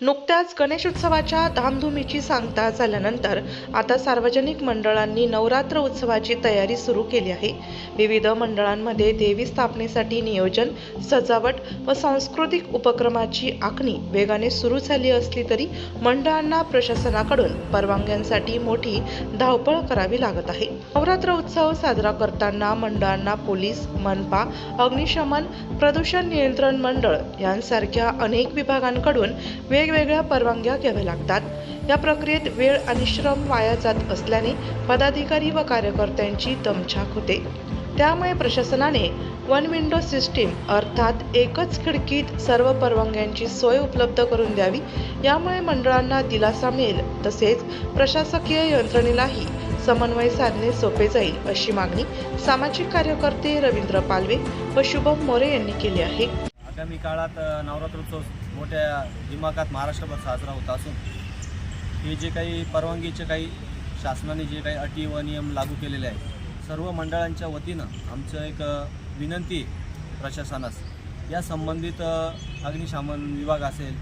नुकत्याच गणेशोत्सवाच्या धामधुमीची सांगता झाल्यानंतर आता सार्वजनिक मंडळांनी नवरात्र उत्सवाची तयारी सुरू केली आहे. विविध मंडळांमध्ये देवी स्थापनेसाठी नियोजन सजावट व सांस्कृतिक उपक्रमाची आखणी वेगाने सुरू झाली असली तरी मंडळांना प्रशासनाकडून परवानग्यांसाठी मोठी धावपळ करावी लागत आहे. नवरात्र उत्सव साजरा करताना मंडळांना पोलीस मनपा अग्निशमन प्रदूषण नियंत्रण मंडळ यांसारख्या अनेक विभागांकडून वेग वेगवेगळ्या परवानग्या घ्याव्या लागतात. या प्रक्रियेत वेळ आणि श्रम वाया जात असल्याने पदाधिकारी व कार्यकर्त्यांची दमछाक होते. त्यामुळे प्रशासनाने वन विंडो सिस्टीम अर्थात एकच खिडकीत सर्व परवानग्यांची सोय उपलब्ध करून द्यावी. यामुळे मंडळांना दिलासा मिळेल. तसेच प्रशासकीय यंत्रणेलाही समन्वय साधणे सोपे जाईल अशी मागणी सामाजिक कार्यकर्ते रवींद्र पालवे व शुभम मोरे यांनी केली आहे. आगामी काळात नवरात्रोत्सव मोठ्या दिमागात महाराष्ट्रभर साजरा होत असून हे जे काही परवानगीचे काही शासनाने जे काही अटी व नियम लागू केलेले आहेत सर्व मंडळांच्या वतीनं आमचं एक विनंती प्रशासनास. या संबंधित अग्निशामन अग्निशमन विभाग असेल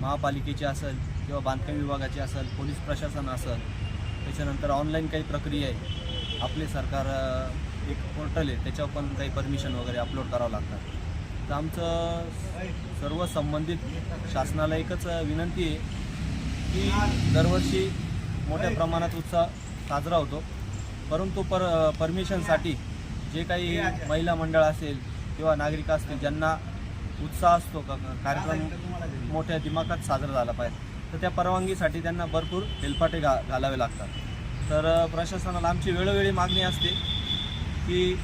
महापालिकेचे असेल किंवा बांधकाम विभागाचे असेल पोलीस प्रशासन असेल त्याच्यानंतर ऑनलाईन काही प्रक्रिया आहे आपले सरकार एक पोर्टल आहे त्याच्यावर पण काही परमिशन वगैरे अपलोड करावं लागतात तर आमचं सर्व संबंधित शासनाला एकच विनंती आहे की दरवर्षी मोठ्या प्रमाणात उत्साह साजरा होतो. परंतु पर परमिशनसाठी जे काही महिला मंडळ असेल किंवा नागरिक असतील ज्यांना उत्साह असतो का कार्यक्रम मोठ्या दिमागात साजरा झाला पाहिजे तर त्या परवानगीसाठी त्यांना भरपूर हेलपाटे घा घालावे लागतात. तर प्रशासनाला आमची वेळोवेळी मागणी असते की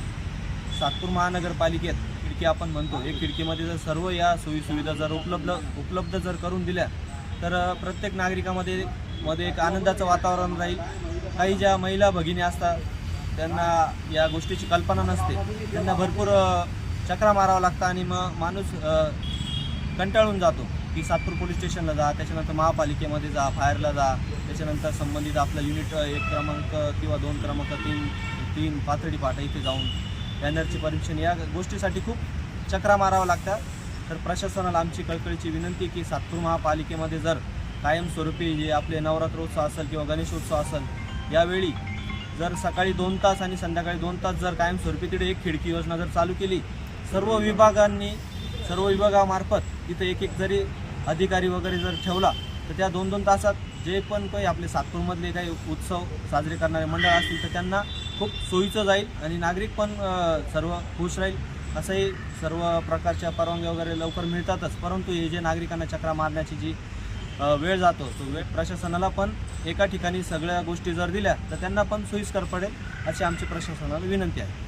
सातपूर महानगरपालिकेत खिडकी आपण म्हणतो. एक खिडकीमध्ये जर सर्व या सोयीसुविधा जर उपलब्ध उपलब्ध जर करून दिल्या तर प्रत्येक नागरिकामध्ये मध्ये एक आनंदाचं वातावरण राहील. काही ज्या महिला भगिनी असतात त्यांना या गोष्टीची कल्पना नसते. त्यांना भरपूर चक्रा मारावं लागतं आणि मग माणूस कंटाळून जातो की सातपूर पोलीस स्टेशनला जा त्याच्यानंतर महापालिकेमध्ये जा फायरला जा त्याच्यानंतर संबंधित आपलं युनिट एक क्रमांक किंवा दोन क्रमांक तीन तीन पाथर्डी फाटा इथे जाऊन बॅनरचे परीक्षण या गोष्टीसाठी खूप चक्रा मारावं लागतात. तर प्रशासनाला आमची कळकळीची विनंती की सातपूर महापालिकेमध्ये जर कायमस्वरूपी जे आपले नवरात्रोत्सव असेल किंवा गणेशोत्सव असेल यावेळी जर सकाळी दोन तास आणि संध्याकाळी दोन तास जर कायमस्वरूपी तिथे एक खिडकी योजना जर चालू केली सर्व विभागांनी सर्व विभागामार्फत तिथे एक एक जरी अधिकारी वगैरे जर ठेवला तर त्या दोन दोन तासात जे पण काही आपले सातपूरमधले काही उत्सव साजरे करणारे मंडळ असतील तर त्यांना खूप सोयीचं जाईल आणि नागरिक पण सर्व खुश राहील. असंही सर्व प्रकारच्या परवानग्या वगैरे लवकर मिळतातच. परंतु हे जे नागरिकांना चक्रा मारण्याची जी वेळ जातो तो वेळ प्रशासनाला पण एका ठिकाणी सगळ्या गोष्टी जर दिल्या तर त्यांना पण सोयीस्कर पडेल अशी आमची प्रशासनाला विनंती आहे.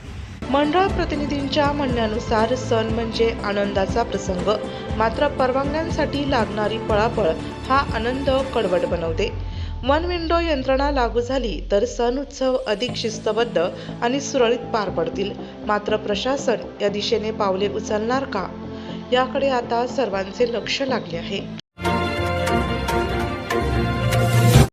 मंडळ प्रतिनिधींच्या म्हणण्यानुसार सण म्हणजे आनंदाचा प्रसंग. मात्र परवानग्यांसाठी लागणारी पळापळ हा आनंद कडवट बनवते. वन विंडो यंत्रणा लागू झाली तर सण उत्सव अधिक शिस्तबद्ध आणि सुरळीत पार पडतील. मात्र प्रशासन या दिशेने पावले उचलणार का? याकडे आता सर्वांचे लक्ष लागले आहे.